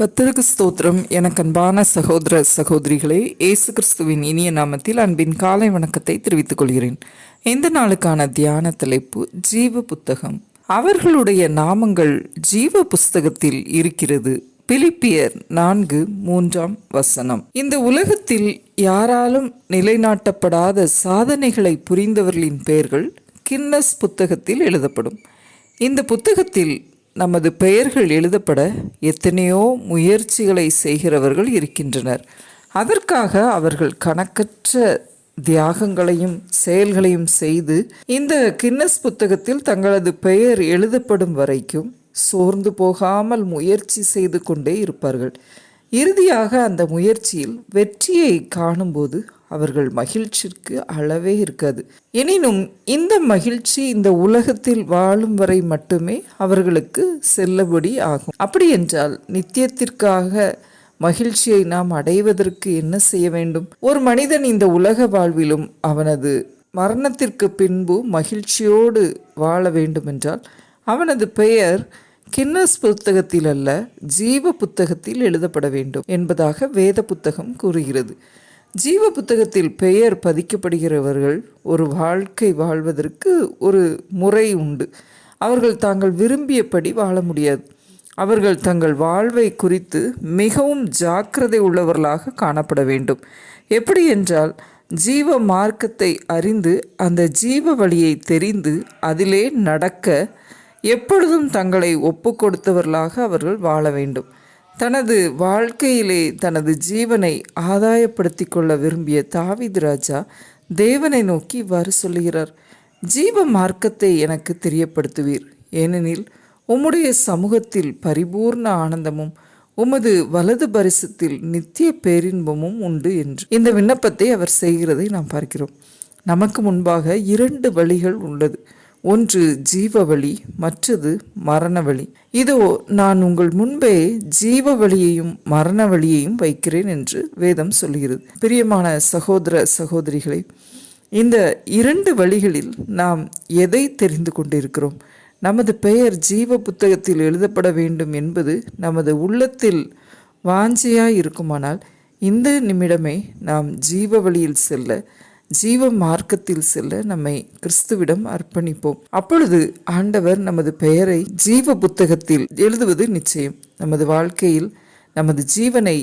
கத்தருக்கு ஸ்தோத்திரம். எனக்கு அன்பான சகோதர சகோதரிகளே இயேசு கிறிஸ்துவின் இனிய நாமத்தில் அன்பின் காலை வணக்கத்தை தெரிவித்துக் கொள்கிறேன். இந்த நாளுக்கான தியான தலைப்பு ஜீவ புத்தகம். அவர்களுடைய நாமங்கள் ஜீவ புஸ்தகத்தில் இருக்கிறது. பிலிப்பியர் நான்கு மூன்றாம் வசனம். இந்த உலகத்தில் யாராலும் நிலைநாட்டப்படாத சாதனைகளை புரிந்தவர்களின் பெயர்கள் கின்னஸ் புத்தகத்தில் எழுதப்படும். இந்த புத்தகத்தில் நமது பெயர்கள் எழுதப்பட எத்தனையோ முயற்சிகளை செய்கிறவர்கள் இருக்கின்றனர். அதற்காக அவர்கள் கணக்கற்ற தியாகங்களையும் செயல்களையும் செய்து இந்த கின்னஸ் புத்தகத்தில் தங்களது பெயர் எழுதப்படும் வரைக்கும் சோர்ந்து போகாமல் முயற்சி செய்து கொண்டே இருப்பார்கள். இறுதியாக அந்த முயற்சியில் வெற்றியை காணும்போது அவர்கள் மகிழ்ச்சிக்கு அளவே இருக்காது. எனினும் இந்த மகிழ்ச்சி இந்த உலகத்தில் வாழும் வரை மட்டுமே அவர்களுக்கு செல்லபடி ஆகும். அப்படி என்றால் நித்தியத்திற்காக மகிழ்ச்சியை நாம் அடைவதற்கு என்ன செய்ய வேண்டும்? ஒரு மனிதன் இந்த உலக வாழ்விலும் அவனது மரணத்திற்கு பின்பு மகிழ்ச்சியோடு வாழ வேண்டுமென்றால் அவனது பெயர் கின்னஸ் புத்தகத்தில் அல்ல ஜீவ புத்தகத்தில் எழுதப்பட வேண்டும் என்பதாக வேத புத்தகம் கூறுகிறது. ஜீவ புத்தகத்தில் பெயர் பதிக்கப்படுகிறவர்கள் ஒரு வாழ்க்கை வாழ்வதற்கு ஒரு முறை உண்டு. அவர்கள் தாங்கள் விரும்பியபடி வாழ முடியாது. அவர்கள் தங்கள் வாழ்வை குறித்து மிகவும் ஜாக்கிரதை உள்ளவர்களாக காணப்பட வேண்டும். எப்படி என்றால் ஜீவ மார்க்கத்தை அறிந்து அந்த ஜீவ வழியை தெரிந்து அதிலே நடக்க எப்பொழுதும் தங்களை ஒப்பு கொடுத்தவர்களாக அவர்கள் வாழ வேண்டும். தனது வாழ்க்கையிலே தனது ஜீவனை ஆதாயப்படுத்தி கொள்ள விரும்பிய தாவித் ராஜா தேவனை நோக்கி இவ்வாறு சொல்லுகிறார் ஜீவ மார்க்கத்தை எனக்கு தெரியப்படுத்துவீர். ஏனெனில் உம்முடைய சமூகத்தில் பரிபூர்ண ஆனந்தமும் உமது வலது பரிசத்தில் நித்திய பேரின்பமும் உண்டு என்று. இந்த விண்ணப்பத்தை அவர் செய்கிறதை நாம் பார்க்கிறோம். நமக்கு முன்பாக இரண்டு வழிகள் உள்ளது. ஒன்று ஜீவ வழி மற்றது மரண வழி இதோ நான் உங்கள் முன்பே ஜீவ வழியையும் மரண வழியையும் வைக்கிறேன் என்று வேதம் சொல்கிறது பிரியமான சகோதர சகோதரிகளை இந்த இரண்டு வழிகளில் நாம் எதை தெரிந்து கொண்டிருக்கிறோம்? நமது பெயர் ஜீவ புத்தகத்தில் எழுதப்பட வேண்டும் என்பது நமது உள்ளத்தில் வாஞ்சியாய் இருக்குமானால் இந்த நிமிடமே நாம் ஜீவ வழியில் செல்ல ஜீவ மார்க்கத்தில் செல்ல நம்மை கிறிஸ்துவிடம் அர்ப்பணிப்போம். அப்பொழுது ஆண்டவர் நமது பெயரை ஜீவ புத்தகத்தில் எழுதுவது நிச்சயம். நமது வாழ்க்கையில் நமது ஜீவனை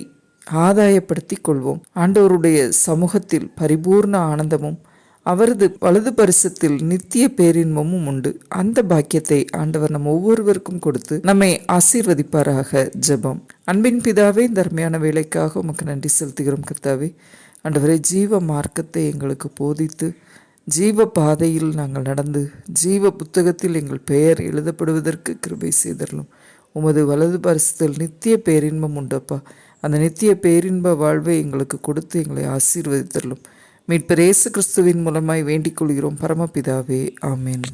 ஆதாயப்படுத்தி கொள்வோம். ஆண்டவருடைய சமூகத்தில் பரிபூர்ண ஆனந்தமும் அவரது வலது பரிசத்தில் நித்திய பேரின்பமும் உண்டு. அந்த பாக்கியத்தை ஆண்டவர் நம் ஒவ்வொருவருக்கும் கொடுத்து நம்மை ஆசீர்வதிப்பாராக. ஜெபம். அன்பின் பிதாவே தர்மையான வேலைக்காக உமக்கு நன்றி செலுத்துகிறோம் கர்த்தாவே. ஆண்டவரே ஜீவ மார்க்கத்தை எங்களுக்கு போதித்து ஜீவ பாதையில் நாங்கள் நடந்து ஜீவ புத்தகத்தில் எங்கள் பெயர் எழுதப்படுவதற்கு கிருபை செய்தரலும். உமது வலது பரிசுதல் நித்திய பேரின்பம் உண்டப்பா. அந்த நித்திய பேரின்ப வாழ்வை எங்களுக்கு கொடுத்து எங்களை ஆசீர்வதித்தரலும். மீட்பர் இயேசு கிறிஸ்துவின் மூலமாய் வேண்டிக் கொள்கிறோம். பரமபிதாவே ஆமேன்.